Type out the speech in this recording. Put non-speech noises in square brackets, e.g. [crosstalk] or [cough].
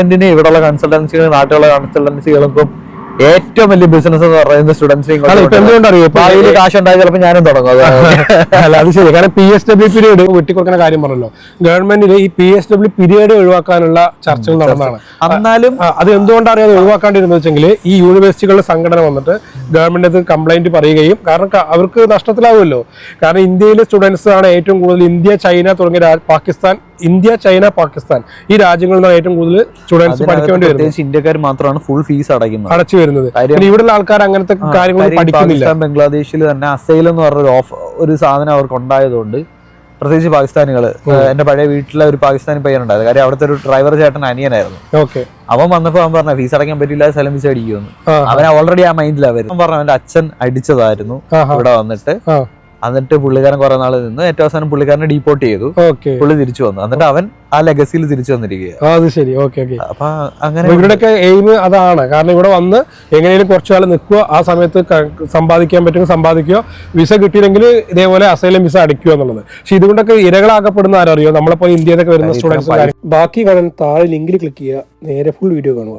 ഗവൺമെന്റിന് ഇവിടെയുള്ള കൺസൾട്ടൻസികളും നാട്ടിലുള്ള കൺസൾട്ടൻസികൾക്കും ഏറ്റവും വലിയ ബിസിനസ് എന്ന് പറയുന്നത് ഇപ്പൊ ഭാവിയിൽ കാശ് ഉണ്ടായി ചിലപ്പോൾ ഞാനും തുടങ്ങും [laughs] അല്ല അത് ശരി. കാരണം പി എസ് ഡബ്ല്യു പീരീഡ് വെട്ടിക്കൊടുക്കുന്ന കാര്യം പറഞ്ഞല്ലോ. ഗവൺമെന്റിന് ഈ പി എസ് ഡബ്ല്യു പീരീഡ് ഒഴിവാക്കാനുള്ള ചർച്ചകൾ നടന്നതാണ്. എന്നാലും അത് എന്തുകൊണ്ടാണ് അത് ഒഴിവാക്കാണ്ടിരുന്നത് വെച്ചെങ്കിൽ ഈ യൂണിവേഴ്സിറ്റികളുടെ സംഘടന വന്നിട്ട് ഗവൺമെന്റ് കംപ്ലൈന്റ് പറയുകയും കാരണം അവർക്ക് നഷ്ടത്തിലാവുമല്ലോ. കാരണം ഇന്ത്യയിലെ സ്റ്റുഡൻസ് ആണ് ഏറ്റവും കൂടുതൽ ഇന്ത്യ ചൈന തുടങ്ങിയ പാകിസ്ഥാൻ ഇന്ത്യ ചൈന പാകിസ്ഥാൻ ഈ രാജ്യങ്ങളിൽ ഏറ്റവും കൂടുതൽ സ്റ്റുഡൻസ് പഠിക്കേണ്ടി വരുന്നത്. ഇന്ത്യക്കാർ മാത്രമാണ് ഫുൾ ഫീസ് അടയ്ക്കുന്നത്. അടച്ചു വരുന്നത്. ഇവിടെയുള്ള ആൾക്കാർ അങ്ങനത്തെ കാര്യങ്ങൾ പഠിക്കുന്നില്ല. ബംഗ്ലാദേശിൽ തന്നെ അസൈൽ എന്ന് പറഞ്ഞൊരു ഓഫ് ഒരു സാധനം അവർക്ക് ഉണ്ടായതുകൊണ്ട് പ്രത്യേകിച്ച് പാകിസ്ഥാനികൾ എന്റെ പഴയ വീട്ടിലെ ഒരു പാകിസ്ഥാനി പയ്യനുണ്ടായത് കാര്യം അവിടുത്തെ ഒരു ഡ്രൈവർ ചേട്ടൻ അനിയനായിരുന്നു. ഓക്കെ. അവൻ വന്നപ്പോ അവൻ പറഞ്ഞ ഫീസ് അടയ്ക്കാൻ പറ്റില്ല സ്ഥലം ഫീസ് അടിക്കുമെന്ന്. അവൻ ഓൾറെഡി ആ മൈൻഡിലാണ് വരും അവൻ പറഞ്ഞു അവന്റെ അച്ഛൻ അടിച്ചതായിരുന്നു. ഇവിടെ വന്നിട്ട്. എന്നിട്ട് പുള്ളിക്കാരൻ കുറെ നാൾ നിന്ന് ഏറ്റവും അവസാനം പുള്ളിക്കാരനെ ഡീപ്പോർട്ട് ചെയ്തു. പുള്ളി തിരിച്ചു വന്നു. എന്നിട്ട് അവൻ ആ ലെഗസിയിൽ തിരിച്ചു വന്നിരിക്കുക അത് ശരി. ഓക്കെ ഓക്കെ അപ്പൊ അങ്ങനെ ഇവരുടെയൊക്കെ എയിം അതാണ്. കാരണം ഇവിടെ വന്ന് എങ്ങനെയും കുറച്ചു കാലം നിൽക്കുക ആ സമയത്ത് സമ്പാദിക്കാൻ പറ്റുമെങ്കിൽ സമ്പാദിക്കുക. വിസ കിട്ടിയില്ലെങ്കിൽ ഇതേപോലെ അസൈലം വിസ അടിക്കുക എന്നുള്ളത്. പക്ഷെ ഇതുകൊണ്ടൊക്കെ ഇരകളാക്കപ്പെടുന്ന ആരറിയോ നമ്മളിപ്പോ ഇന്ത്യയിലൊക്കെ വരുന്ന സ്റ്റുഡൻസ് ബാക്കി കാണാൻ താഴെ ലിങ്കിൽ ക്ലിക്ക് ചെയ്യുക. നേരെ ഫുൾ വീഡിയോ കാണുക.